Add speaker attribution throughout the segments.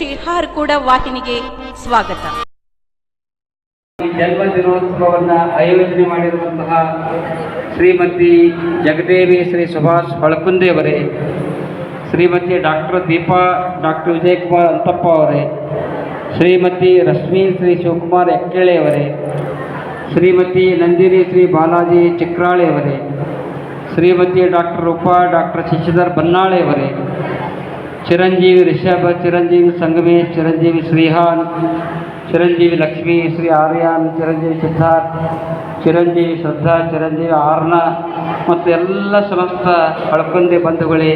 Speaker 1: ಶಿಹಾರ್ಕೂಡ ವಾಹಿನಿಗೆ ಸ್ವಾಗತ.
Speaker 2: ಜನ್ಮ ದಿನೋತ್ಸವವನ್ನು ಆಯೋಜನೆ ಮಾಡಿರುವಂತಹ ಶ್ರೀಮತಿ ಜಗದೇವಿ ಶ್ರೀ ಸುಭಾಷ್ ಹೊಳಕುಂದಿಯವರೇ ಶ್ರೀಮತಿ ಡಾಕ್ಟರ್ ದೀಪಾ, ಡಾಕ್ಟರ್ ವಿಜಯಕುಮಾರ್ ಅಂತಪ್ಪ ಅವರೇ, ಶ್ರೀಮತಿ ರಶ್ಮಿ ಶ್ರೀ ಶಿವಕುಮಾರ್ ಎಕ್ಕೇಳೆಯವರೇ ಶ್ರೀಮತಿ ನಂದಿನಿ ಶ್ರೀ ಬಾಲಾಜಿ ಚಿಕ್ರಾಳೆಯವರೇ ಶ್ರೀಮತಿ ಡಾಕ್ಟರ್ ರೂಪಾ, ಡಾಕ್ಟರ್ ಶಶಿಧರ್ ಬನ್ನಾಳೆಯವರೇ ಚಿರಂಜೀವಿ ರಿಷಭ, ಚಿರಂಜೀವಿ ಸಂಗಮೇಶ್ ಚಿರಂಜೀವಿ ಶ್ರೀಹಾನ್, ಚಿರಂಜೀವಿ ಲಕ್ಷ್ಮೀ, ಶ್ರೀ ಆರ್ಯಾನ್, ಚಿರಂಜೀವಿ ಸಿದ್ಧಾರ್ಥ್, ಚಿರಂಜೀವಿ ಶ್ರದ್ಧಾ, ಚಿರಂಜೀವಿ ಆರ್ನ ಮತ್ತು ಎಲ್ಲ ಸಮಸ್ತ ಹಳಕಂದಿ ಬಂಧುಗಳೇ,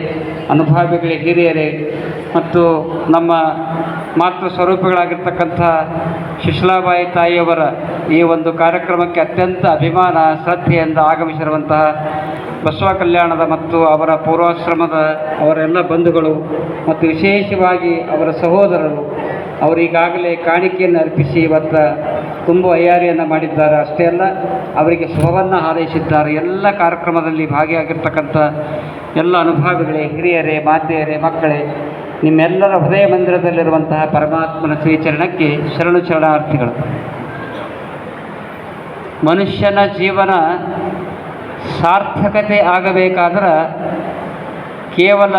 Speaker 2: ಅನುಭಾವಿಗಳೇ, ಹಿರಿಯರೇ ಮತ್ತು ನಮ್ಮ ಮಾತೃ ಸ್ವರೂಪಗಳಾಗಿರ್ತಕ್ಕಂಥ ಶಿಶ್ಲಾಬಾಯಿ ತಾಯಿಯವರ ಈ ಒಂದು ಕಾರ್ಯಕ್ರಮಕ್ಕೆ ಅತ್ಯಂತ ಅಭಿಮಾನ, ಶ್ರದ್ಧೆಯಿಂದ ಆಗಮಿಸಿರುವಂತಹ ಬಸವ ಕಲ್ಯಾಣದ ಮತ್ತು ಅವರ ಪೂರ್ವಾಶ್ರಮದ ಅವರೆಲ್ಲ ಬಂಧುಗಳು ಮತ್ತು ವಿಶೇಷವಾಗಿ ಅವರ ಸಹೋದರರು ಅವರಿಗಾಗಲೇ ಕಾಣಿಕೆಯನ್ನು ಅರ್ಪಿಸಿ ಇವತ್ತು ತುಂಬ ಅಯ್ಯಾರಿಯನ್ನು ಮಾಡಿದ್ದಾರೆ. ಅಷ್ಟೇ ಅಲ್ಲ, ಅವರಿಗೆ ಶುಭವನ್ನು ಹಾರೈಸಿದ್ದಾರೆ. ಎಲ್ಲ ಕಾರ್ಯಕ್ರಮದಲ್ಲಿ ಭಾಗಿಯಾಗಿರ್ತಕ್ಕಂಥ ಎಲ್ಲ ಅನುಭಾವಿಗಳೇ, ಹಿರಿಯರೇ, ಮಾತೆಯರೇ, ಮಕ್ಕಳೇ ನಿಮ್ಮೆಲ್ಲರ ಹೃದಯ ಮಂದಿರದಲ್ಲಿರುವಂತಹ ಪರಮಾತ್ಮನ ಶ್ರೀಚರಣಕ್ಕೆ ಶರಣು ಶರಣಾರ್ಥಿಗಳು. ಮನುಷ್ಯನ ಜೀವನ ಸಾರ್ಥಕತೆ ಆಗಬೇಕಾದ್ರೆ ಕೇವಲ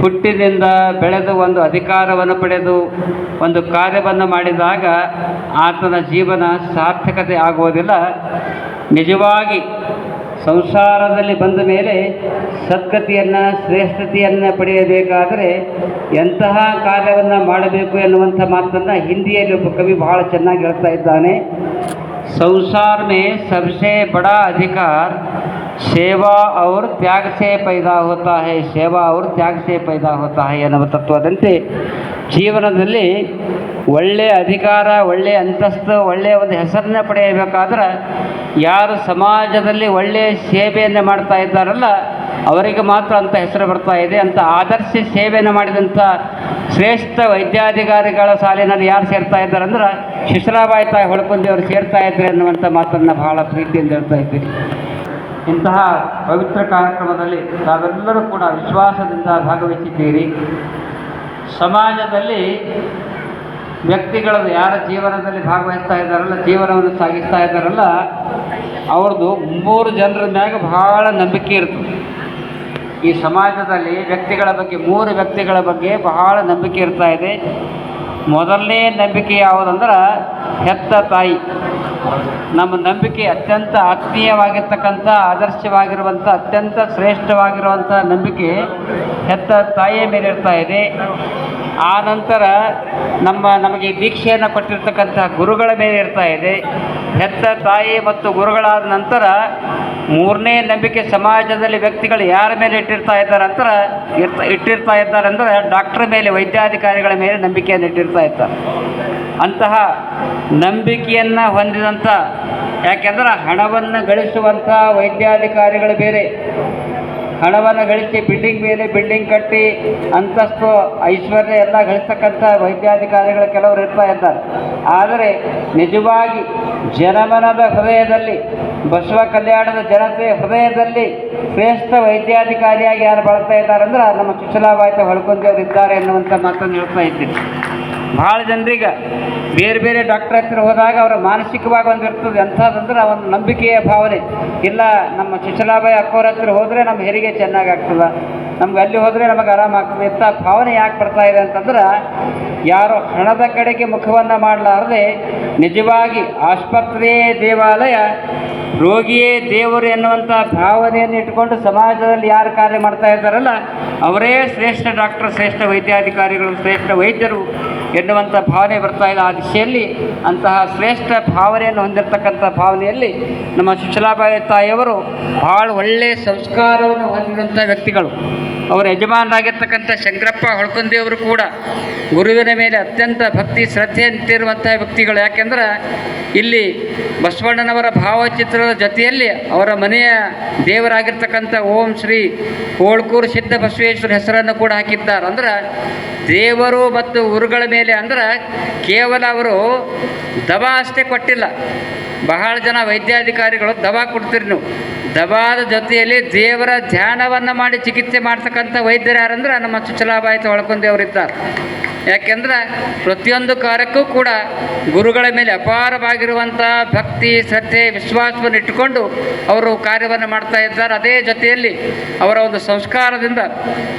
Speaker 2: ಹುಟ್ಟಿನಿಂದ ಬೆಳೆದು ಒಂದು ಅಧಿಕಾರವನ್ನು ಪಡೆದು ಒಂದು ಕಾರ್ಯವನ್ನು ಮಾಡಿದಾಗ ಆತನ ಜೀವನ ಸಾರ್ಥಕತೆ ಆಗುವುದಿಲ್ಲ. ನಿಜವಾಗಿ ಸಂಸಾರದಲ್ಲಿ ಬಂದ ಮೇಲೆ ಸದ್ಗತಿಯನ್ನು ಶ್ರೇಷ್ಠತೆಯನ್ನು ಪಡೆಯಬೇಕಾದರೆ ಎಂತಹ ಕಾರ್ಯವನ್ನು ಮಾಡಬೇಕು ಎನ್ನುವಂಥ ಮಾತನ್ನು ಹಿಂದಿಯಲ್ಲಿ ಒಬ್ಬ ಕವಿ ಬಹಳ ಚೆನ್ನಾಗಿ ಹೇಳ್ತಾ ಇದ್ದಾನೆ संसार में सबसे बड़ा अधिकार ಸೇವಾ और ತ್ಯಾಗ से पैदा होता है ಸೇವಾ और ತ್ಯಾಗ से पैदा होता है ಎನ್ನುವ ತತ್ವದಂತೆ ಜೀವನದಲ್ಲಿ ಒಳ್ಳೆಯ ಅಧಿಕಾರ ಒಳ್ಳೆಯ ಅಂತಸ್ತು ಒಳ್ಳೆಯ ಒಂದು ಹೆಸರನ್ನ ಪಡೆಯಬೇಕಾದ್ರೆ ಯಾರು ಸಮಾಜದಲ್ಲಿ ಒಳ್ಳೆಯ ಸೇವೆಯನ್ನು ಮಾಡ್ತಾ ಇದ್ದಾರಲ್ಲ ಅವರಿಗೆ ಮಾತ್ರ ಅಂತ ಹೆಸರು ಬರ್ತಾ ಇದೆ ಅಂತ ಆದರ್ಶ ಸೇವೆಯನ್ನು ಮಾಡಿದಂಥ ಶ್ರೇಷ್ಠ ವೈದ್ಯಾಧಿಕಾರಿಗಳ ಸಾಲಿನಲ್ಲಿ ಯಾರು ಸೇರ್ತಾ ಇದ್ದಾರೆ ಅಂದ್ರೆ ಶಿಶಿಲಾಬಾಯಿ ತಾಯಿ ಹೊಳ್ಕೊಂಡಿ ಅವರು ಸೇರ್ತಾ ಇದ್ದಾರೆ ಅನ್ನುವಂಥ ಮಾತನ್ನು ಬಹಳ ಪ್ರೀತಿಯಿಂದ ಹೇಳ್ತಾ ಇದ್ದೀರಿ ಇಂತಹ ಪವಿತ್ರ ಕಾರ್ಯಕ್ರಮದಲ್ಲಿ ತಾವೆಲ್ಲರೂ ಕೂಡ ವಿಶ್ವಾಸದಿಂದ ಭಾಗವಹಿಸಿದ್ದೀರಿ. ಸಮಾಜದಲ್ಲಿ ವ್ಯಕ್ತಿಗಳ ಯಾರ ಜೀವನದಲ್ಲಿ ಭಾಗವಹಿಸ್ತಾ ಇದ್ದಾರಲ್ಲ, ಜೀವನವನ್ನು ಸಾಗಿಸ್ತಾ ಇದ್ದಾರಲ್ಲ, ಅವ್ರದ್ದು ಮೂರು ಜನರ ಮ್ಯಾಗ ಬಹಳ ನಂಬಿಕೆ ಇರ್ತದೆ ಈ ಸಮಾಜದಲ್ಲಿ ವ್ಯಕ್ತಿಗಳ ಬಗ್ಗೆ, ಮೂರು ವ್ಯಕ್ತಿಗಳ ಬಗ್ಗೆ ಬಹಳ ನಂಬಿಕೆ ಇರ್ತಾ ಇದೆ. ಮೊದಲನೇ ನಂಬಿಕೆ ಯಾವುದಂದ್ರೆ ಹೆತ್ತ ತಾಯಿ. ನಮ್ಮ ನಂಬಿಕೆ ಅತ್ಯಂತ ಆತ್ಮೀಯವಾಗಿರ್ತಕ್ಕಂಥ, ಆದರ್ಶವಾಗಿರುವಂಥ, ಅತ್ಯಂತ ಶ್ರೇಷ್ಠವಾಗಿರುವಂಥ ನಂಬಿಕೆ ಹೆತ್ತ ತಾಯಿಯ ಮೇಲೆ ಇರ್ತಾ ಇದೆ. ಆ ನಂತರ ನಮ್ಮ ನಮಗೆ ದೀಕ್ಷೆಯನ್ನು ಕೊಟ್ಟಿರ್ತಕ್ಕಂತಹ ಗುರುಗಳ ಮೇಲೆ ಇರ್ತಾ ಇದೆ. ಹೆತ್ತ ತಾಯಿ ಮತ್ತು ಗುರುಗಳಾದ ನಂತರ ಮೂರನೇ ನಂಬಿಕೆ ಸಮಾಜದಲ್ಲಿ ವ್ಯಕ್ತಿಗಳು ಯಾರ ಮೇಲೆ ಇಟ್ಟಿರ್ತಾ ಇದ್ದಾರೆ ಅಂತ ಇರ್ತ ಇಟ್ಟಿರ್ತಾ ಇದ್ದಾರೆ ಅಂದರೆ ಡಾಕ್ಟರ್ ಮೇಲೆ, ವೈದ್ಯಾಧಿಕಾರಿಗಳ ಮೇಲೆ ನಂಬಿಕೆಯನ್ನು ಇಟ್ಟಿರ್ತಾ ಇದ್ದಾರೆ. ಅಂತಹ ನಂಬಿಕೆಯನ್ನು ಹೊಂದಿದಂಥ ಯಾಕೆಂದ್ರೆ ಹಣವನ್ನು ಗಳಿಸುವಂಥ ವೈದ್ಯಾಧಿಕಾರಿಗಳು ಬೇರೆ ಹಣವನ್ನು ಗಳಿಸಿ ಬಿಲ್ಡಿಂಗ್ ಮೇಲೆ ಬಿಲ್ಡಿಂಗ್ ಕಟ್ಟಿ, ಅಂತಸ್ತು, ಐಶ್ವರ್ಯ ಎಲ್ಲ ಗಳಿಸ್ತಕ್ಕಂಥ ವೈದ್ಯಾಧಿಕಾರಿಗಳು ಕೆಲವರು ಇರ್ತಾ ಇದ್ದಾರೆ. ಆದರೆ ನಿಜವಾಗಿ ಜನಮನದ ಹೃದಯದಲ್ಲಿ, ಬಸವ ಕಲ್ಯಾಣದ ಜನತೆಯ ಹೃದಯದಲ್ಲಿ ಶ್ರೇಷ್ಠ ವೈದ್ಯಾಧಿಕಾರಿಯಾಗಿ ಯಾರು ಬಳಸ್ತಾ ಇದ್ದಾರೆ ಅಂದ್ರೆ ನಮ್ಮ ಸುಶಲಾಬಾಯಿತ ಹೊಳ್ಕೊಂಡವ್ರು ಇದ್ದಾರೆ ಎನ್ನುವಂಥ ಮಾತನ್ನು ಹೇಳ್ತಾ ಇದ್ದೀನಿ. ಭಾಳ ಜನರಿಗೆ ಬೇರೆ ಬೇರೆ ಡಾಕ್ಟರ್ ಹತ್ತಿರ ಹೋದಾಗ ಅವರ ಮಾನಸಿಕವಾಗಿ ಒಂದು ಇರ್ತದೆ. ಎಂಥದ್ದಂದ್ರೆ ಒಂದು ನಂಬಿಕೆಯ ಭಾವನೆ. ಇಲ್ಲ, ನಮ್ಮ ಚುಚಲಾಬಾಯಿ ಅಕ್ಕೋರ ಹತ್ತಿರ ಹೋದರೆ ನಮ್ಮ ಹೆರಿಗೆ ಚೆನ್ನಾಗಿ ಆಗ್ತದೆ. ನಮ್ಗೆ ಅಲ್ಲಿ ಹೋದರೆ ನಮಗೆ ಆರಾಮಾಗ್ತದೆ ಇಂಥ ಭಾವನೆ ಯಾಕೆ ಬರ್ತಾ ಇದೆ ಅಂತಂದ್ರೆ, ಯಾರು ಹಣದ ಕಡೆಗೆ ಮುಖವನ್ನು ಮಾಡಲಾರದೆ ನಿಜವಾಗಿ ಆಸ್ಪತ್ರೆಯೇ ದೇವಾಲಯ, ರೋಗಿಯೇ ದೇವರು ಎನ್ನುವಂಥ ಭಾವನೆಯನ್ನು ಇಟ್ಟುಕೊಂಡು ಸಮಾಜದಲ್ಲಿ ಯಾರು ಕಾರ್ಯ ಮಾಡ್ತಾ ಇದ್ದಾರಲ್ಲ, ಅವರೇ ಶ್ರೇಷ್ಠ ಡಾಕ್ಟರ್, ಶ್ರೇಷ್ಠ ವೈದ್ಯಾಧಿಕಾರಿಗಳು, ಶ್ರೇಷ್ಠ ವೈದ್ಯರು ಎನ್ನುವಂಥ ಭಾವನೆ ಬರ್ತಾ ಇದೆ. ಆ ದಿಶೆಯಲ್ಲಿ ಅಂತಹ ಶ್ರೇಷ್ಠ ಭಾವನೆಯನ್ನು ಹೊಂದಿರತಕ್ಕಂಥ ಭಾವನೆಯಲ್ಲಿ ನಮ್ಮ ಸುಶಲಾಬಾಯಿ ತಾಯಿಯವರು ಭಾಳ ಒಳ್ಳೆಯ ಸಂಸ್ಕಾರವನ್ನು ಹೊಂದಿದಂಥ ವ್ಯಕ್ತಿಗಳು. ಅವರ ಯಜಮಾನರಾಗಿರ್ತಕ್ಕಂಥ ಶಂಕರಪ್ಪ ಹೊಳ್ಕೊಂದಿಯವರು ಕೂಡ ಗುರುವಿನ ಮೇಲೆ ಅತ್ಯಂತ ಭಕ್ತಿ ಶ್ರದ್ಧೆಯಂತಿರುವಂಥ ವ್ಯಕ್ತಿಗಳು. ಯಾಕೆಂದ್ರೆ ಇಲ್ಲಿ ಬಸವಣ್ಣನವರ ಭಾವಚಿತ್ರದ ಜೊತೆಯಲ್ಲಿ ಅವರ ಮನೆಯ ದೇವರಾಗಿರ್ತಕ್ಕಂಥ ಓಂ ಶ್ರೀ ಹೋಳ್ಕೂರು ಸಿದ್ಧ ಬಸವೇಶ್ವರ ಹೆಸರನ್ನು ಕೂಡ ಹಾಕಿದ್ದಾರೆ. ಅಂದ್ರೆ ದೇವರು ಮತ್ತು ಗುರುಗಳ ಮೇಲೆ ಅಂದ್ರೆ ಕೇವಲ ಅವರು ದಬಾ ಅಷ್ಟೇ ಕೊಟ್ಟಿಲ್ಲ. ಬಹಳ ಜನ ವೈದ್ಯಾಧಿಕಾರಿಗಳು ದವಾ ಕೊಡ್ತೀರಿ ನೀವು. ದವಾದ ಜೊತೆಯಲ್ಲಿ ದೇವರ ಧ್ಯಾನವನ್ನು ಮಾಡಿ ಚಿಕಿತ್ಸೆ ಮಾಡ್ತಕ್ಕಂಥ ವೈದ್ಯರು ಯಾರಂದ್ರೆ ನಮ್ಮ ಚುಚ್ಚಲಾಬಾಯಿತ ಒಳಕೊಂದೇವರಿದ್ದಾರೆ ಯಾಕೆಂದ್ರೆ ಪ್ರತಿಯೊಂದು ಕಾರ್ಯಕ್ಕೂ ಕೂಡ ಗುರುಗಳ ಮೇಲೆ ಅಪಾರವಾಗಿರುವಂಥ ಭಕ್ತಿ, ಶ್ರದ್ಧೆ, ವಿಶ್ವಾಸವನ್ನು ಇಟ್ಟುಕೊಂಡು ಅವರು ಕಾರ್ಯವನ್ನು ಮಾಡ್ತಾ ಇದ್ದಾರೆ. ಅದೇ ಜೊತೆಯಲ್ಲಿ ಅವರ ಒಂದು ಸಂಸ್ಕಾರದಿಂದ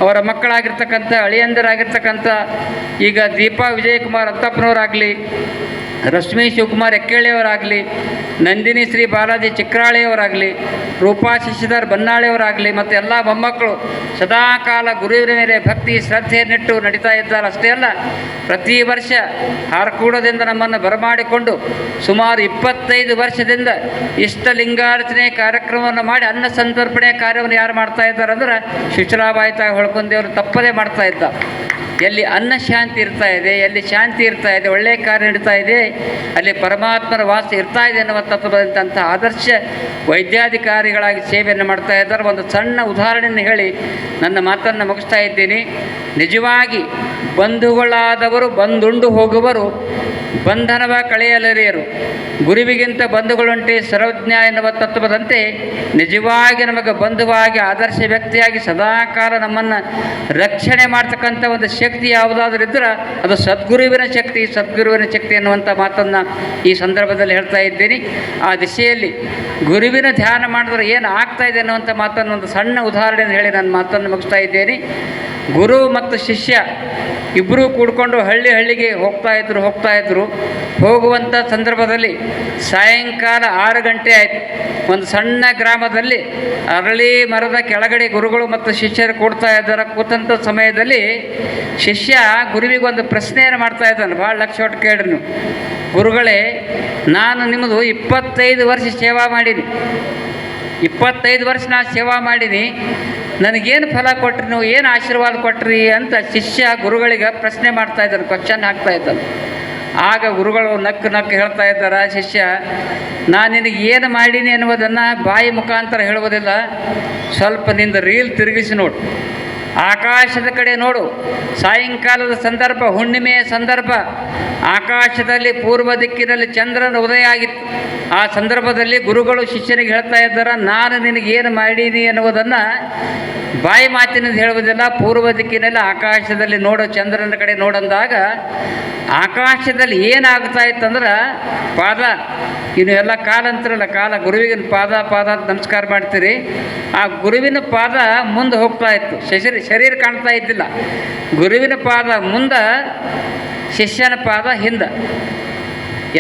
Speaker 2: ಅವರ ಮಕ್ಕಳಾಗಿರ್ತಕ್ಕಂಥ, ಅಳಿಯಂದರಾಗಿರ್ತಕ್ಕಂಥ, ಈಗ ದೀಪಾ ವಿಜಯಕುಮಾರ್ ಅಂತಪ್ಪನವರಾಗಲಿ ರಶ್ಮಿ ಶಿವಕುಮಾರ್ ಎಕ್ಕೇಳಿಯವರಾಗಲಿ ನಂದಿನಿ ಶ್ರೀ ಬಾಲಾಜಿ ಚಿಕ್ರಾಳಿಯವರಾಗಲಿ, ರೂಪಾ ಶಶಿಧರ್ ಬನ್ನಾಳಿಯವರಾಗಲಿ ಮತ್ತು ಎಲ್ಲ ಮೊಮ್ಮಕ್ಕಳು ಸದಾಕಾಲ ಗುರುವಿನ ಮೇಲೆ ಭಕ್ತಿ ಶ್ರದ್ಧೆಯನ್ನಿಟ್ಟು ನಡೀತಾ ಇದ್ದಾರೆ. ಅಷ್ಟೇ ಅಲ್ಲ, ಪ್ರತಿ ವರ್ಷ ಹಾರಕೂಡದಿಂದ ನಮ್ಮನ್ನು ಬರಮಾಡಿಕೊಂಡು ಸುಮಾರು ಇಪ್ಪತ್ತೈದು ವರ್ಷದಿಂದ ಇಷ್ಟ ಲಿಂಗಾರ್ಚನೆ ಕಾರ್ಯಕ್ರಮವನ್ನು ಮಾಡಿ ಅನ್ನ ಸಂತರ್ಪಣೆ ಕಾರ್ಯವನ್ನು ಯಾರು ಮಾಡ್ತಾ ಇದ್ದಾರೆ ಅಂದ್ರೆ ಶಿಶುಲಾಬಾಯಿ ತಾಯಿ ಹೊಳ್ಕೊಂಡೇವರು ತಪ್ಪದೇ ಮಾಡ್ತಾ ಇದ್ದ. ಎಲ್ಲಿ ಅನ್ನ ಶಾಂತಿ ಇರ್ತಾ ಇದೆ, ಎಲ್ಲಿ ಶಾಂತಿ ಇರ್ತಾ ಇದೆ ಒಳ್ಳೆಯ ಕಾರ್ಯ ನಡೀತಾ ಇದೆ, ಅಲ್ಲಿ ಪರಮಾತ್ಮರ ವಾಸ ಇರ್ತಾ ಇದೆ ಅನ್ನುವ ತತ್ವದಂತಹ ಆದರ್ಶ ವೈದ್ಯಾಧಿಕಾರಿಗಳಾಗಿ ಸೇವೆಯನ್ನು ಮಾಡ್ತಾ ಇದ್ದಾರೆ. ಒಂದು ಸಣ್ಣ ಉದಾಹರಣೆಯನ್ನು ಹೇಳಿ, ನನ್ನ ಮಾತನ್ನು ಮುಗಿಸ್ತಾ ಇದ್ದೀನಿ. ನಿಜವಾಗಿ ಬಂಧುಗಳಾದವರು ಬಂದುಂಡು ಹೋಗುವರು ಬಂಧನವ ಕಳೆಯಲರಿಯರು. ಗುರುವಿಗಿಂತ ಬಂಧುಗಳುಂಟೆ ಸರ್ವಜ್ಞ ಎನ್ನುವ ತತ್ವದಂತೆ ನಿಜವಾಗಿ ನಮಗೆ ಬಂಧುವಾಗಿ ಆದರ್ಶ ವ್ಯಕ್ತಿಯಾಗಿ ಸದಾಕಾಲ ನಮ್ಮನ್ನು ರಕ್ಷಣೆ ಮಾಡ್ತಕ್ಕಂಥ ಒಂದು ಶಕ್ತಿ ಯಾವುದಾದ್ರೂ ಇದ್ದರೆ ಅದು ಸದ್ಗುರುವಿನ ಶಕ್ತಿ ಸದ್ಗುರುವಿನ ಶಕ್ತಿ ಎನ್ನುವಂಥ ಮಾತನ್ನು ಈ ಸಂದರ್ಭದಲ್ಲಿ ಹೇಳ್ತಾ ಇದ್ದೀನಿ. ಆ ದಿಶೆಯಲ್ಲಿ ಗುರುವಿನ ಧ್ಯಾನ ಮಾಡಿದ್ರೆ ಏನು ಆಗ್ತಾ ಇದೆ ಅನ್ನುವಂಥ ಮಾತನ್ನು ಒಂದು ಸಣ್ಣ ಉದಾಹರಣೆಯನ್ನು ಹೇಳಿ ನಾನು ಮಾತನ್ನು ಮುಗಿಸ್ತಾ ಇದ್ದೇನೆ. ಗುರು ಮತ್ತು ಶಿಷ್ಯ ಇಬ್ಬರೂ ಕೂಡ್ಕೊಂಡು ಹಳ್ಳಿ ಹಳ್ಳಿಗೆ ಹೋಗ್ತಾ ಇದ್ರು ಹೋಗ್ತಾ ಇದ್ರು. ಹೋಗುವಂಥ ಸಂದರ್ಭದಲ್ಲಿ ಸಾಯಂಕಾಲ ಆರು ಗಂಟೆ ಆಯಿತು. ಒಂದು ಸಣ್ಣ ಗ್ರಾಮದಲ್ಲಿ ಅರಳಿ ಮರದ ಕೆಳಗಡೆ ಗುರುಗಳು ಮತ್ತು ಶಿಷ್ಯರು ಕೂಡ್ತಾ ಇದ್ದಾರೆ ಕೂತಂಥ ಸಮಯದಲ್ಲಿ ಶಿಷ್ಯ ಗುರುವಿಗೆ ಒಂದು ಪ್ರಶ್ನೆಯನ್ನು ಮಾಡ್ತಾ ಇದ್ದಾನೆ. ಭಾಳ ಲಕ್ಷ ಒಟ್ಟು ಕೇಳ್ರಿ ಗುರುಗಳೇ, ನಾನು ನಿಮ್ಮದು ಇಪ್ಪತ್ತೈದು ವರ್ಷ ಸೇವಾ ಮಾಡೀನಿ. ಇಪ್ಪತ್ತೈದು ವರ್ಷ ನಾ ಸೇವಾ ಮಾಡೀನಿ. ನನಗೇನು ಫಲ ಕೊಟ್ರಿ, ನೀವು ಏನು ಆಶೀರ್ವಾದ ಕೊಟ್ರಿ ಅಂತ ಶಿಷ್ಯ ಗುರುಗಳಿಗೆ ಪ್ರಶ್ನೆ ಮಾಡ್ತಾ ಇದ್ದಾನೆ ಕ್ವಶನ್ ಹಾಕ್ತಾ ಇದ್ದಾನೆ ಆಗ ಗುರುಗಳು ನಕ್ಕು ನಕ್ಕು ಹೇಳ್ತಾ ಇದ್ದಾರೆ, ಶಿಷ್ಯ ನಾನು ನಿನಗೆ ಏನು ಮಾಡೀನಿ ಅನ್ನುವುದನ್ನು ಬಾಯಿ ಮುಖಾಂತರ ಹೇಳುವುದಿಲ್ಲ. ಸ್ವಲ್ಪ ನಿಂದ ರೀಲ್ ತಿರುಗಿಸಿ ನೋಡು. ಆಕಾಶದ ಕಡೆ ನೋಡು. ಸಾಯಂಕಾಲದ ಸಂದರ್ಭ, ಹುಣ್ಣಿಮೆಯ ಸಂದರ್ಭ. ಆಕಾಶದಲ್ಲಿ ಪೂರ್ವ ದಿಕ್ಕಿನಲ್ಲಿ ಚಂದ್ರನ ಉದಯ ಆಗಿತ್ತು. ಆ ಸಂದರ್ಭದಲ್ಲಿ ಗುರುಗಳು ಶಿಷ್ಯನಿಗೆ ಹೇಳ್ತಾ ಇದ್ದಾರೆ, ನಾನು ನಿನಗೆ ಏನು ಮಾಡೀನಿ ಅನ್ನುವುದನ್ನು ಬಾಯಿ ಮಾತಿನಿಂದ ಹೇಳುವುದಿಲ್ಲ, ಪೂರ್ವ ದಿಕ್ಕಿನಲ್ಲಿ ಆಕಾಶದಲ್ಲಿ ನೋಡೋ, ಚಂದ್ರನ ಕಡೆ ನೋಡಂದಾಗ ಆಕಾಶದಲ್ಲಿ ಏನಾಗ್ತಾ ಇತ್ತಂದ್ರೆ ಪಾದ, ಇನ್ನು ಎಲ್ಲ ಕಾಲ ಅಂತಿರಲ್ಲ ಕಾಲ ಗುರುವಿಗಿನ ಪಾದ ಪಾದ ಅಂತ ನಮಸ್ಕಾರ ಮಾಡ್ತೀರಿ. ಆ ಗುರುವಿನ ಪಾದ ಮುಂದೆ ಹೋಗ್ತಾ ಇತ್ತು ಶರೀರ ಶರೀರ ಕಾಣ್ತಾ ಇದ್ದಿಲ್ಲ. ಗುರುವಿನ ಪಾದ ಮುಂದೆ, ಶಿಷ್ಯನ ಪಾದ ಹಿಂದೆ.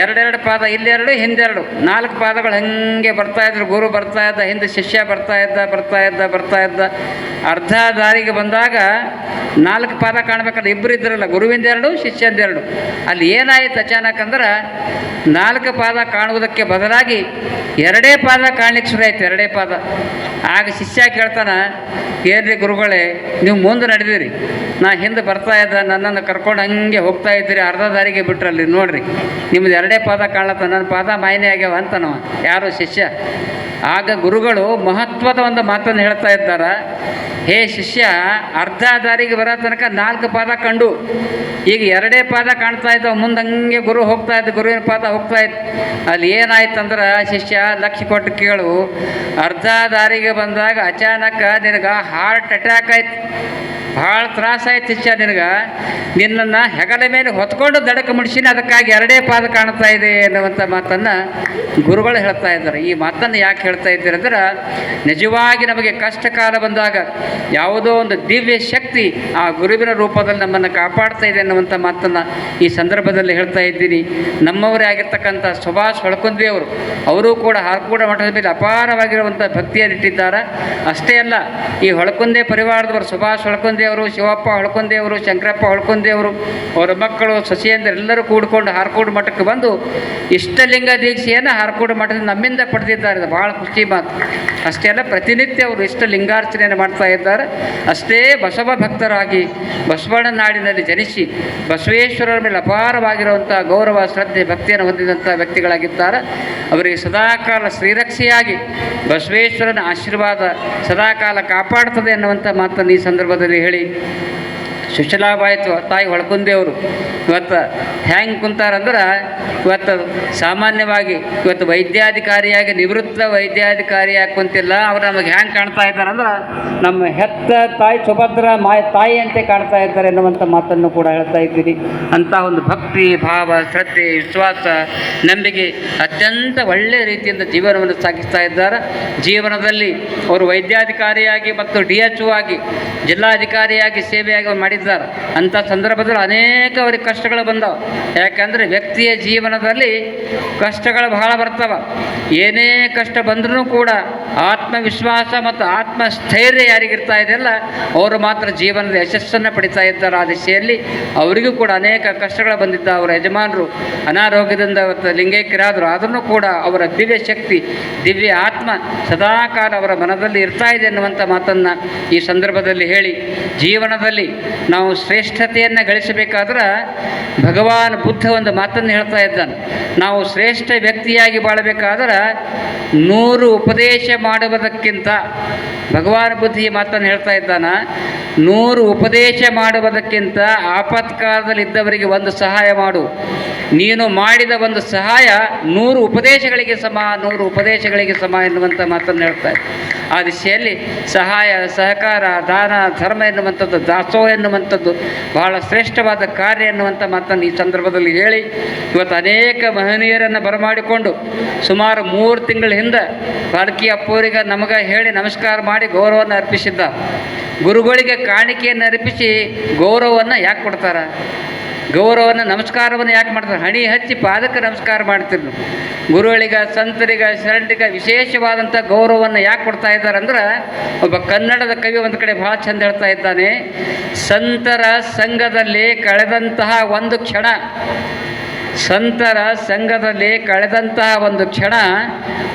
Speaker 2: ಎರಡೆರಡು ಪಾದ ಇಲ್ಲೆರಡು ಹಿಂದೆರಡು. ನಾಲ್ಕು ಪಾದಗಳು ಹಂಗೆ ಬರ್ತಾ ಇದ್ರು. ಗುರು ಬರ್ತಾ ಇದ್ದ, ಹಿಂದೆ ಶಿಷ್ಯ ಬರ್ತಾ ಇದ್ದ ಬರ್ತಾ ಇದ್ದ ಬರ್ತಾ ಇದ್ದ. ಅರ್ಧ ದಾರಿಗೆ ಬಂದಾಗ ನಾಲ್ಕು ಪಾದ ಕಾಣ್ಬೇಕಲ್ಲ ಇಬ್ಬರು ಇದ್ರಲ್ಲ, ಗುರುವಿಂದ ಎರಡು ಶಿಷ್ಯಂದೆರಡು ಅಲ್ಲಿ ಏನಾಯಿತು ಅಚಾನಕ್ ಅಂದ್ರೆ, ನಾಲ್ಕು ಪಾದ ಕಾಣುವುದಕ್ಕೆ ಬದಲಾಗಿ ಎರಡೇ ಪಾದ ಕಾಣ್ಲಿಕ್ಕೆ ಶುರು ಆಯಿತು, ಎರಡೇ ಪಾದ. ಆಗ ಶಿಷ್ಯ ಕೇಳ್ತಾನ, ಏನ್ರಿ ಗುರುಗಳೇ, ನೀವು ಮುಂದೆ ನಡೆದಿರಿ. ನಾ ಹಿಂದೆ ಬರ್ತಾ ಇದ್ದ, ನನ್ನನ್ನು ಕರ್ಕೊಂಡು ಹಂಗೆ ಹೋಗ್ತಾ ಇದ್ದೀರಿ, ಅರ್ಧ ದಾರಿಗೆ ಬಿಟ್ರಲ್ಲಿ, ನೋಡ್ರಿ. ನಿಮ್ದು ಎರಡೇ ಪಾದ ಕಾಣತ್ತ ನನ್ನ ಪಾದ ಮಾಯನೆ ಆಗ್ಯಾವ ಅಂತನವ. ಯಾರು ಶಿಷ್ಯ? ಆಗ ಗುರುಗಳು ಮಹತ್ವದ ಒಂದು ಮಾತನ್ನು ಹೇಳ್ತಾ ಇದ್ದಾರೆ. ಹೇ ಶಿಷ್ಯ, ಅರ್ಧ ದಾರಿಗೆ ಬರೋ ತನಕ ನಾಲ್ಕು ಪಾದ ಕಂಡು. ಈಗ ಎರಡೇ ಪಾದ ಕಾಣ್ತಾ ಇದ್ದಾವ ಮುಂದೆ ಹಂಗೆ ಗುರು ಹೋಗ್ತಾ ಇದ್ದ ಗುರುವಿನ ಪಾದ ಹೋಗ್ತಾ ಇತ್ತು ಅಲ್ಲಿ ಏನಾಯ್ತು ಅಂದ್ರೆ ಶಿಷ್ಯ, ಲಕ್ಷ ಕೊಟ್ಟು ಕೇಳು. ಅರ್ಧ ದಾರಿಗೆ ಬಂದಾಗ ಅಚಾನಕ ನಿನಗೆ ಹಾರ್ಟ್ ಅಟ್ಯಾಕ್ ಆಯ್ತು. ಭಾಳ ತ್ರಾಸಾಯ್ತು ಶಿಷ್ಯ ನಿನಗೆ. ನಿನ್ನನ್ನು ಹೆಗಲ ಮೇಲೆ ಹೊತ್ಕೊಂಡು ದಡಕ ಮುಡಿಸಿನ, ಅದಕ್ಕಾಗಿ ಎರಡೇ ಪಾದ ಕಾಣ್ತಾ ಇದೆ ಅನ್ನುವಂಥ ಮಾತನ್ನು ಗುರುಗಳು ಹೇಳ್ತಾ ಇದ್ದಾರೆ. ಈ ಮಾತನ್ನು ಯಾಕೆ ಹೇಳ್ತಾ ಇದ್ದೀರ ಅಂದ್ರೆ, ನಿಜವಾಗಿ ನಮಗೆ ಕಷ್ಟ ಕಾಲ ಬಂದಾಗ ಯಾವುದೋ ಒಂದು ದಿವ್ಯ ಶಕ್ತಿ ಆ ಗುರುವಿನ ರೂಪದಲ್ಲಿ ನಮ್ಮನ್ನು ಕಾಪಾಡ್ತಾ ಇದೆ ಅನ್ನುವಂಥ ಮಾತನ್ನು ಈ ಸಂದರ್ಭದಲ್ಲಿ ಹೇಳ್ತಾ ಇದ್ದೀನಿ. ನಮ್ಮವರೇ ಆಗಿರ್ತಕ್ಕಂಥ ಸುಭಾಷ್ ಹೊಳಕುಂದ್ವಿ ಅವರು ಅವರು ಕೂಡ ಹಾರ್ಕೂಡ ಮಠದ ಮೇಲೆ ಅಪಾರವಾಗಿರುವಂಥ ಭಕ್ತಿಯನ್ನು ಇಟ್ಟಿದ್ದಾರೆ. ಅಷ್ಟೇ ಅಲ್ಲ, ಈ ಹೊಳಕುಂದೆ ಪರಿವಾರದವರು ಸುಭಾಷ್ ಹೊಳಕುಂದೆ ಶಿವಪ್ಪ ಹೊಳಕುಂದೆ ಶಂಕರಪ್ಪ ಹೊಳಕುಂದೆ ಅವರು ಮಕ್ಕಳು ಸಸಿಯಂದರೆಲ್ಲರೂ ಕೂಡಿಕೊಂಡು ಹಾರ್ಕೋಡು ಮಠಕ್ಕೆ ಬಂದು ಇಷ್ಟಲಿಂಗ ದೀಕ್ಷೆಯನ್ನು ಹಾರ್ಕೋಡು ಮಠದಿಂದ ನಮ್ಮಿಂದ ಪಡೆದಿದ್ದಾರೆ. ಇದು ಖುಷಿ ಮಾತು ಅಷ್ಟೇ ಅಲ್ಲ, ಪ್ರತಿನಿತ್ಯ ಅವರು ಎಷ್ಟು ಲಿಂಗಾರ್ಚನೆಯನ್ನು ಮಾಡ್ತಾ ಇದ್ದಾರೆ. ಅಷ್ಟೇ ಬಸವ ಭಕ್ತರಾಗಿ ಬಸವಣ್ಣ ನಾಡಿನಲ್ಲಿ ಜನಿಸಿ ಬಸವೇಶ್ವರರ ಮೇಲೆ ಅಪಾರವಾಗಿರುವಂಥ ಗೌರವ, ಶ್ರದ್ಧೆ, ಭಕ್ತಿಯನ್ನು ಹೊಂದಿದಂಥ ವ್ಯಕ್ತಿಗಳಾಗಿದ್ದಾರೆ. ಅವರಿಗೆ ಸದಾಕಾಲ ಶ್ರೀರಕ್ಷೆಯಾಗಿ ಬಸವೇಶ್ವರನ ಆಶೀರ್ವಾದ ಸದಾಕಾಲ ಕಾಪಾಡ್ತದೆ ಅನ್ನುವಂಥ ಮಾತನ್ನು ಈ ಸಂದರ್ಭದಲ್ಲಿ ಹೇಳಿ ಸುಶಲಾಬಾಯಿ ಆಯಿತು ತಾಯಿ ಹೊಳ್ಕುಂದೇವರು. ಇವತ್ತು ಹೆಂಗೆ ಕುಂತಾರಂದ್ರೆ ಇವತ್ತು ಸಾಮಾನ್ಯವಾಗಿ ಇವತ್ತು ವೈದ್ಯಾಧಿಕಾರಿಯಾಗಿ ನಿವೃತ್ತ ವೈದ್ಯಾಧಿಕಾರಿಯಾಗಿ ಕುಂತಿಲ್ಲ, ಅವ್ರು ನಮಗೆ ಹೆಂಗೆ ಕಾಣ್ತಾ ಇದ್ದಾರೆ ಅಂದ್ರೆ ನಮ್ಮ ಹೆತ್ತ ತಾಯಿ ಸುಭದ್ರ ಮಾಯ ತಾಯಿ ಅಂತೆ ಕಾಣ್ತಾ ಇದ್ದಾರೆ ಎನ್ನುವಂಥ ಮಾತನ್ನು ಕೂಡ ಹೇಳ್ತಾ ಇದ್ದೀನಿ ಅಂಥ ಒಂದು ಭಕ್ತಿ, ಭಾವ, ಶ್ರದ್ಧೆ, ವಿಶ್ವಾಸ, ನಂಬಿಕೆ ಅತ್ಯಂತ ಒಳ್ಳೆಯ ರೀತಿಯಿಂದ ಜೀವನವನ್ನು ಸಾಗಿಸ್ತಾ ಇದ್ದಾರೆ. ಜೀವನದಲ್ಲಿ ಅವರು ವೈದ್ಯಾಧಿಕಾರಿಯಾಗಿ ಮತ್ತು ಡಿ ಎಚ್ ಆಗಿ ಜಿಲ್ಲಾಧಿಕಾರಿಯಾಗಿ ಸೇವೆಯಾಗಿ ಅವ್ರು ಮಾಡಿದ್ದಾರೆ. ಅಂಥ ಸಂದರ್ಭದಲ್ಲಿ ಅನೇಕ ಅವರಿಗೆ ಕಷ್ಟಗಳು ಬಂದವು. ಯಾಕಂದರೆ ವ್ಯಕ್ತಿಯ ಜೀವನದಲ್ಲಿ ಕಷ್ಟಗಳು ಬಹಳ ಬರ್ತವೆ. ಏನೇ ಕಷ್ಟ ಬಂದರೂ ಕೂಡ ಆತ್ಮವಿಶ್ವಾಸ ಮತ್ತು ಆತ್ಮಸ್ಥೈರ್ಯ ಯಾರಿಗಿರ್ತಾ ಇದೆಯಲ್ಲ, ಅವರು ಮಾತ್ರ ಜೀವನದ ಯಶಸ್ಸನ್ನು ಪಡಿತಾ ಇದ್ದಾರೆ. ಆ ದಿಶೆಯಲ್ಲಿ ಅವರಿಗೂ ಕೂಡ ಅನೇಕ ಕಷ್ಟಗಳು ಬಂದಿದ್ದ ಅವರ ಯಜಮಾನರು ಅನಾರೋಗ್ಯದಿಂದ ಲಿಂಗೈಕ್ಯರಾದರು. ಆದರೂ ಕೂಡ ಅವರ ದಿವ್ಯ ಶಕ್ತಿ, ದಿವ್ಯ ಆತ್ಮ ಸದಾಕಾಲ ಅವರ ಮನದಲ್ಲಿ ಇರ್ತಾ ಇದೆ ಅನ್ನುವಂಥ ಮಾತನ್ನು ಈ ಸಂದರ್ಭದಲ್ಲಿ ಹೇಳಿ, ಜೀವನದಲ್ಲಿ ನಾವು ಶ್ರೇಷ್ಠತೆಯನ್ನು ಗಳಿಸಬೇಕಾದ್ರೆ ಭಗವಾನ್ ಬುದ್ಧ ಒಂದು ಮಾತನ್ನು ಹೇಳ್ತಾ ಇದ್ದಾನೆ. ನಾವು ಶ್ರೇಷ್ಠ ವ್ಯಕ್ತಿಯಾಗಿ ಬಾಳಬೇಕಾದ್ರೆ ನೂರು ಉಪದೇಶ ಮಾಡುವುದಕ್ಕಿಂತ ಭಗವಾನ್ ಬುದ್ಧಿ ಮಾತನ್ನು ಹೇಳ್ತಾ ಇದ್ದಾನ. ನೂರು ಉಪದೇಶ ಮಾಡುವುದಕ್ಕಿಂತ ಆಪತ್ಕಾಲದಲ್ಲಿ ಇದ್ದವರಿಗೆ ಒಂದು ಸಹಾಯ ಮಾಡು. ನೀನು ಮಾಡಿದ ಒಂದು ಸಹಾಯ ನೂರು ಉಪದೇಶಗಳಿಗೆ ಸಮ, ನೂರು ಉಪದೇಶಗಳಿಗೆ ಸಮ ಎನ್ನುವಂಥ ಮಾತನ್ನು ಹೇಳ್ತಾ ಆ ದಿಶೆಯಲ್ಲಿ ಸಹಾಯ, ಸಹಕಾರ, ದಾನ, ಧರ್ಮ ಎನ್ನುವಂಥದ್ದು ದಾಸೋಹ ಎನ್ನುವಂಥದ್ದು. ಬಹಳ ಶ್ರೇಷ್ಠವಾದ ಕಾರ್ಯ ಅನ್ನುವಂಥ ಮಾತನ್ನು ಈ ಸಂದರ್ಭದಲ್ಲಿ ಹೇಳಿ ಇವತ್ತು ಅನೇಕ ಮಹನೀಯರನ್ನು ಬರಮಾಡಿಕೊಂಡು ಸುಮಾರು ಮೂರು ತಿಂಗಳ ಹಿಂದೆ ಬಾಲ್ಕಿ ಅಪ್ಪೋರಿಗೆ ನಮಗೆ ಹೇಳಿ ನಮಸ್ಕಾರ ಮಾಡಿ ಗೌರವವನ್ನು ಅರ್ಪಿಸಿದ್ದ. ಗುರುಗಳಿಗೆ ಕಾಣಿಕೆಯನ್ನು ಅರ್ಪಿಸಿ ಗೌರವವನ್ನು ಯಾಕೆ ಕೊಡ್ತಾರೆ? ಗೌರವವನ್ನು ನಮಸ್ಕಾರವನ್ನು ಯಾಕೆ ಮಾಡ್ತಾರೆ? ಹಣಿ ಹಚ್ಚಿ ಪಾದಕ್ಕೆ ನಮಸ್ಕಾರ ಮಾಡ್ತಿದ್ರು. ಗುರುಗಳಿಗ ಸಂತರಿಗ ಶರಣರಿಗ ವಿಶೇಷವಾದಂಥ ಗೌರವವನ್ನು ಯಾಕೆ ಕೊಡ್ತಾ ಇದ್ದಾರೆ ಅಂದ್ರೆ, ಒಬ್ಬ ಕನ್ನಡದ ಕವಿ ಒಂದು ಕಡೆ ಭಾಳ ಚಂದ ಹೇಳ್ತಾ ಇದ್ದಾನೆ, ಸಂತರ ಸಂಘದಲ್ಲಿ ಕಳೆದಂತಹ ಒಂದು ಕ್ಷಣ, ಸಂತರ ಸಂಘದಲ್ಲಿ ಕಳೆದಂತಹ ಒಂದು ಕ್ಷಣ,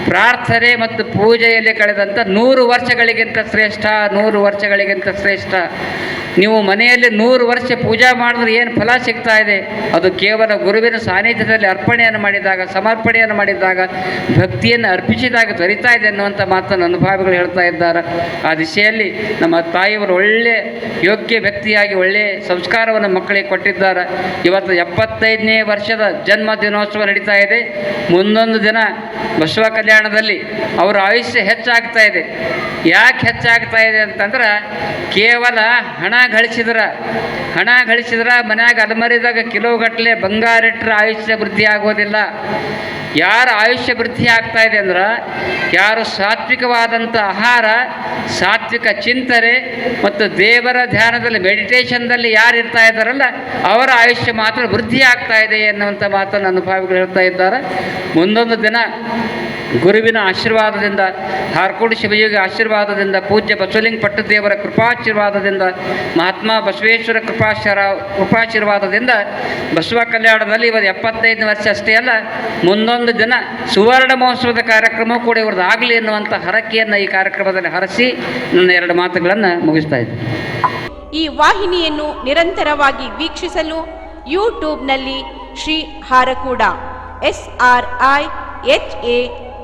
Speaker 2: ಪ್ರಾರ್ಥನೆ ಮತ್ತು ಪೂಜೆಯಲ್ಲಿ ಕಳೆದಂಥ ನೂರು ವರ್ಷಗಳಿಗಿಂತ ಶ್ರೇಷ್ಠ, ನೂರು ವರ್ಷಗಳಿಗಿಂತ ಶ್ರೇಷ್ಠ. ನೀವು ಮನೆಯಲ್ಲಿ ನೂರು ವರ್ಷ ಪೂಜಾ ಮಾಡಿದ್ರೆ ಏನು ಫಲ ಸಿಗ್ತಾ ಇದೆ? ಅದು ಕೇವಲ ಗುರುವಿನ ಸಾನ್ನಿಧ್ಯದಲ್ಲಿ ಅರ್ಪಣೆಯನ್ನು ಮಾಡಿದಾಗ, ಸಮರ್ಪಣೆಯನ್ನು ಮಾಡಿದಾಗ, ಭಕ್ತಿಯನ್ನು ಅರ್ಪಿಸಿದಾಗ ದೊರೀತಾ ಇದೆ ಅನ್ನುವಂಥ ಮಾತನ್ನು ಅನುಭವಿಗಳು ಹೇಳ್ತಾ ಇದ್ದಾರೆ. ಆ ದಿಶೆಯಲ್ಲಿ ನಮ್ಮ ತಾಯಿಯವರು ಒಳ್ಳೆ ಯೋಗ್ಯ ವ್ಯಕ್ತಿಯಾಗಿ ಒಳ್ಳೆಯ ಸಂಸ್ಕಾರವನ್ನು ಮಕ್ಕಳಿಗೆ ಕೊಟ್ಟಿದ್ದಾರೆ. ಇವತ್ತು ಎಪ್ಪತ್ತೈದನೇ ವರ್ಷದ ಜನ್ಮ ದಿನೋತ್ಸವ ನಡೀತಾ ಇದೆ. ಮುಂದೊಂದು ದಿನ ಬಸವ ಕಲ್ಯಾಣದಲ್ಲಿ ಅವರ ಆಯುಷ್ಯ ಹೆಚ್ಚಾಗ್ತಾ ಇದೆ. ಯಾಕೆ ಹೆಚ್ಚಾಗ್ತಾ ಇದೆ ಅಂತಂದ್ರೆ ಕೇವಲ ಹಣ ಗಳಿಸಿದ್ರ ಹಣ ಗಳಿಸಿದ್ರ ಮನ್ಯಾಗ ಅದಮರಿದಾಗ ಕಿಲೋಗಟ್ಟಲೆ ಬಂಗಾರ ಇಟ್ಟರೆ ಆಯುಷ್ಯ ವೃದ್ಧಿ ಆಗೋದಿಲ್ಲ. ಯಾರ ಆಯುಷ್ಯ ವೃದ್ಧಿ ಆಗ್ತಾ ಇದೆ ಅಂದ್ರೆ, ಯಾರು ಸಾತ್ವಿಕವಾದಂಥ ಆಹಾರ, ಸಾತ್ವಿಕ ಚಿಂತನೆ ಮತ್ತು ದೇವರ ಧ್ಯಾನದಲ್ಲಿ, ಮೆಡಿಟೇಷನ್ದಲ್ಲಿ ಯಾರು ಇರ್ತಾ ಇದ್ದಾರಲ್ಲ, ಅವರ ಆಯುಷ್ಯ ಮಾತ್ರ ವೃದ್ಧಿ ಆಗ್ತಾ ಇದೆ ಎನ್ನುವಂಥ ಮಾತನ್ನು ಅನುಭವಿಗಳು ಹೇಳ್ತಾ ಇದ್ದಾರೆ. ಮುಂದೊಂದು ದಿನ ಗುರುವಿನ ಆಶೀರ್ವಾದದಿಂದ ಹಾರ್ಕೋಡು ಶಿವಯೋಗಿ ಆಶೀರ್ವಾದದಿಂದ, ಪೂಜ್ಯ ಬಸವಲಿಂಗ ಪಟ್ಟದೇವರ ಕೃಪಾಶೀರ್ವಾದದಿಂದ, ಮಹಾತ್ಮ ಬಸವೇಶ್ವರ ಕೃಪಾಶರ ಕೃಪಾಶೀರ್ವಾದದಿಂದ ಬಸವ ಕಲ್ಯಾಣದಲ್ಲಿ ಇವತ್ತು ಎಪ್ಪತ್ತೈದು ವರ್ಷ ಅಷ್ಟೇ ಅಲ್ಲ, ಮುಂದೊಂದು ದಿನ ಸುವರ್ಣ ಮಹೋತ್ಸವದ ಕಾರ್ಯಕ್ರಮ ಕೂಡ ಇವ್ರದ್ದು ಆಗಲಿ ಎನ್ನುವಂಥ ಹರಕೆಯನ್ನು ಈ ಕಾರ್ಯಕ್ರಮದಲ್ಲಿ ಹರಸಿ ನನ್ನ ಎರಡು ಮಾತುಗಳನ್ನು ಮುಗಿಸ್ತಾ ಇದ್ದೀನಿ
Speaker 1: ಈ ವಾಹಿನಿಯನ್ನು ನಿರಂತರವಾಗಿ ವೀಕ್ಷಿಸಲು ಯೂಟ್ಯೂಬ್ನಲ್ಲಿ Shri Harakuda S R I H A